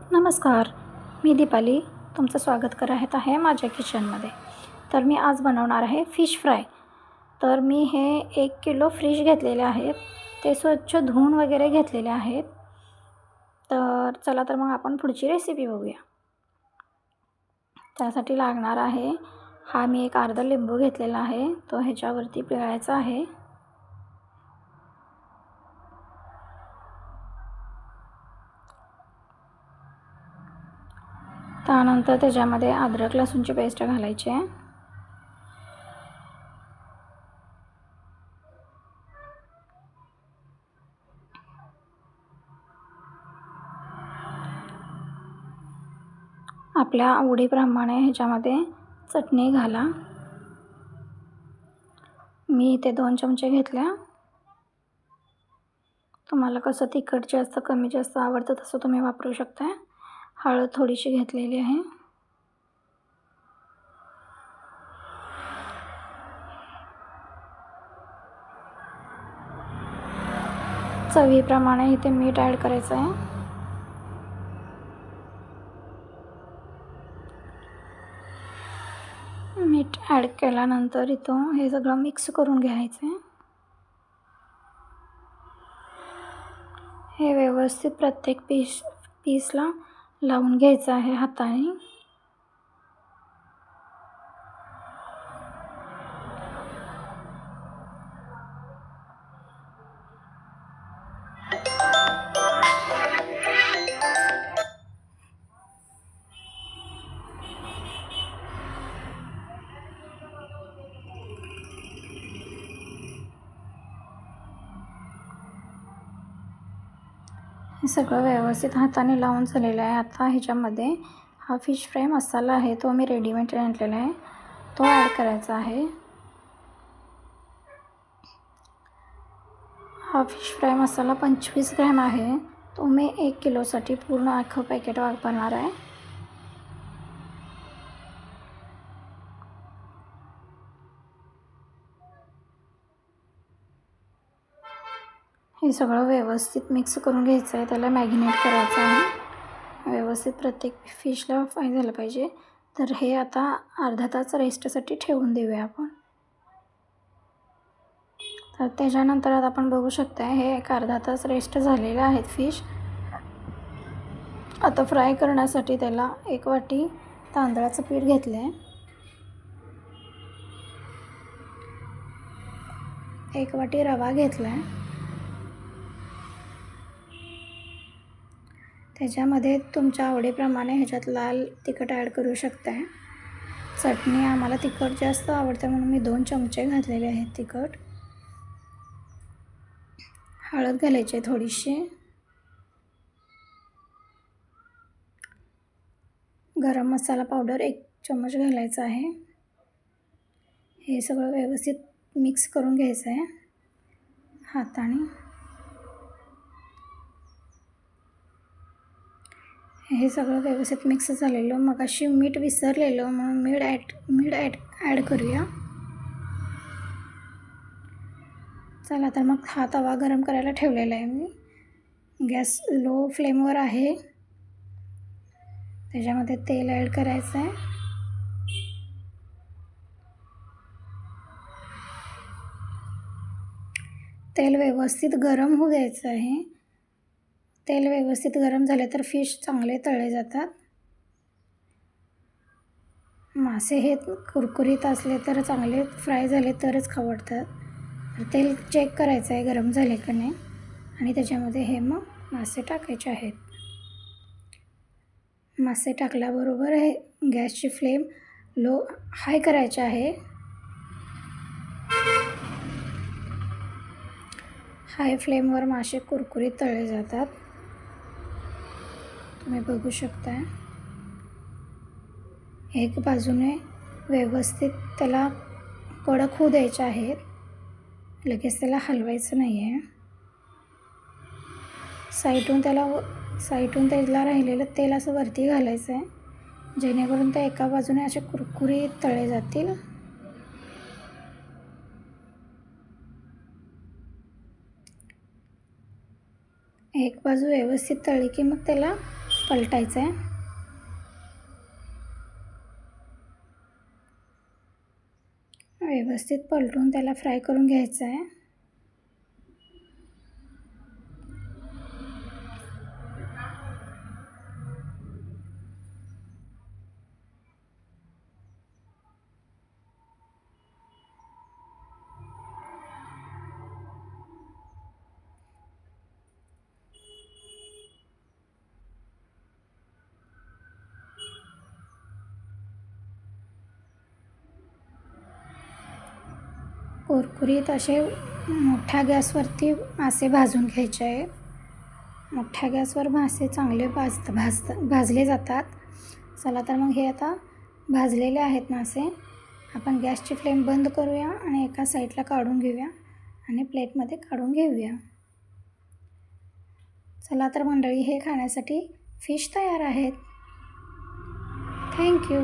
नमस्कार मी दीपाली. तुमचं स्वागत करत आहे माझ्या किचनमध्ये. तर मी आज बनवणार आहे फिश फ्राय. तर मी हे एक किलो फिश घेतलेले आहेत. ते स्वच्छ धुवून वगैरे घेतलेले आहेत. तर चला तर मग आपण पुढची रेसिपी बघूया. त्यासाठी लागणार आहे हा मी एक अर्धा लिंबू घेतलेला आहे. तो ह्याच्यावरती पिळायचा आहे. त्यानंतर त्याच्यामध्ये अद्रक लसूणची पेस्ट घालायची आहे. आपल्या आवडीप्रमाणे ह्याच्यामध्ये चटणी घाला. मी इथे दोन चमचे घेतल्या. तुम्हाला कसं तिखट जास्त कमी जास्त आवडतं तसं तुम्ही वापरू शकता हळद थोडीशी घेतलेली आहे. चवीप्रमाणे इथे मीठ ॲड करायचं आहे. मीठ ॲड केल्यानंतर इथं हे सगळं मिक्स करून घ्यायचं आहे. हे व्यवस्थित प्रत्येक पीस पीसला लावून घ्यायचं आहे हाताने. हे सगळं व्यवस्थित हाताने लावून झालेलं आहे. आता ह्याच्यामध्ये हा फिश फ्राय मसाला आहे तो मी रेडीमेड आणलेला आहे. तो ॲड करायचा आहे. हा फिश फ्राय मसाला पंचवीस ग्रॅम आहे. तो मी एक किलोसाठी पूर्ण अख्खं पॅकेट वापरणार आहे. हे सगळं व्यवस्थित मिक्स करून घ्यायचं आहे. त्याला मॅगिनेट करायचं आहे. व्यवस्थित प्रत्येक फिशला फ्राय झालं पाहिजे. तर हे आता अर्धा तास रेस्टसाठी ठेवून देऊया आपण. तर त्याच्यानंतर आता आपण बघू शकता हे एक अर्धा तास रेस्ट झालेलं आहेत फिश आता फ्राय करण्यासाठी त्याला एक वाटी तांदळाचं पीठ घेतलं आहे एक वाटी रवा घेतला आहे त्याच्यामध्ये तुमच्या आवडीप्रमाणे ह्याच्यात लाल तिखट ॲड करू शकताय. चटणी आम्हाला तिखट जास्त आवडते म्हणून मी दोन चमचे घातलेले आहेत तिखट. हळद घालायची आहे थोडीशी. गरम मसाला पावडर एक चम्मच घालायचा आहे. हे सगळं व्यवस्थित मिक्स करून घ्यायचं आहे. हाताने. हे सगळं व्यवस्थित मिक्स झालेलं. मग अशी मीठ विसरलेलं म्हणून मीठ ॲड मीठ ॲड ॲड करूया. चला तर मग हा तवा गरम करायला ठेवलेला आहे मी. गॅस लो फ्लेमवर आहे. त्याच्यामध्ये तेल ॲड करायचं आहे तेल व्यवस्थित गरम होऊ द्यायचं आहे. तेल व्यवस्थित गरम झाले तर फिश चांगले तळले जातात. मासे हे कुरकुरीत असले तर चांगले फ्राय झाले तरच खवडतात तर तेल चेक करायचं आहे गरम झाले का नाही? आणि त्याच्यामध्ये हे मग मासे टाकायचे आहेत. मासे टाकल्याबरोबर हे गॅसची फ्लेम लो हाय करायचे आहे. हाय फ्लेमवर मासे कुरकुरीत तळले जातात. तुम्ही बघू शकता एक बाजूने व्यवस्थित त्याला कडक होऊ द्यायचे आहेत. लगेच त्याला हलवायचं नाही आहे साईटून त्याला साईटून त्याला राहिलेलं तेल असं वरती घालायचं आहे जेणेकरून ते एका बाजूने असे कुरकुरीत तळे जातील. एक बाजू व्यवस्थित तळली की मग त्याला पलटायचं आहे व्यवस्थित पलटून त्याला फ्राय करून घ्यायचं आहे कुरकुरीत असे मोठ्या गॅसवरती मासे भाजून घ्यायचे आहे. मोठ्या गॅसवर मासे चांगले भाजत भाजत भाजले जातात. चला तर मग हे आता भाजलेले आहेत मासे. आपण गॅसची फ्लेम बंद करूया आणि एका साईडला काढून घेऊया आणि प्लेटमध्ये काढून घेऊया. चला तर मंडळी हे खाण्यासाठी फिश तयार आहेत. थँक्यू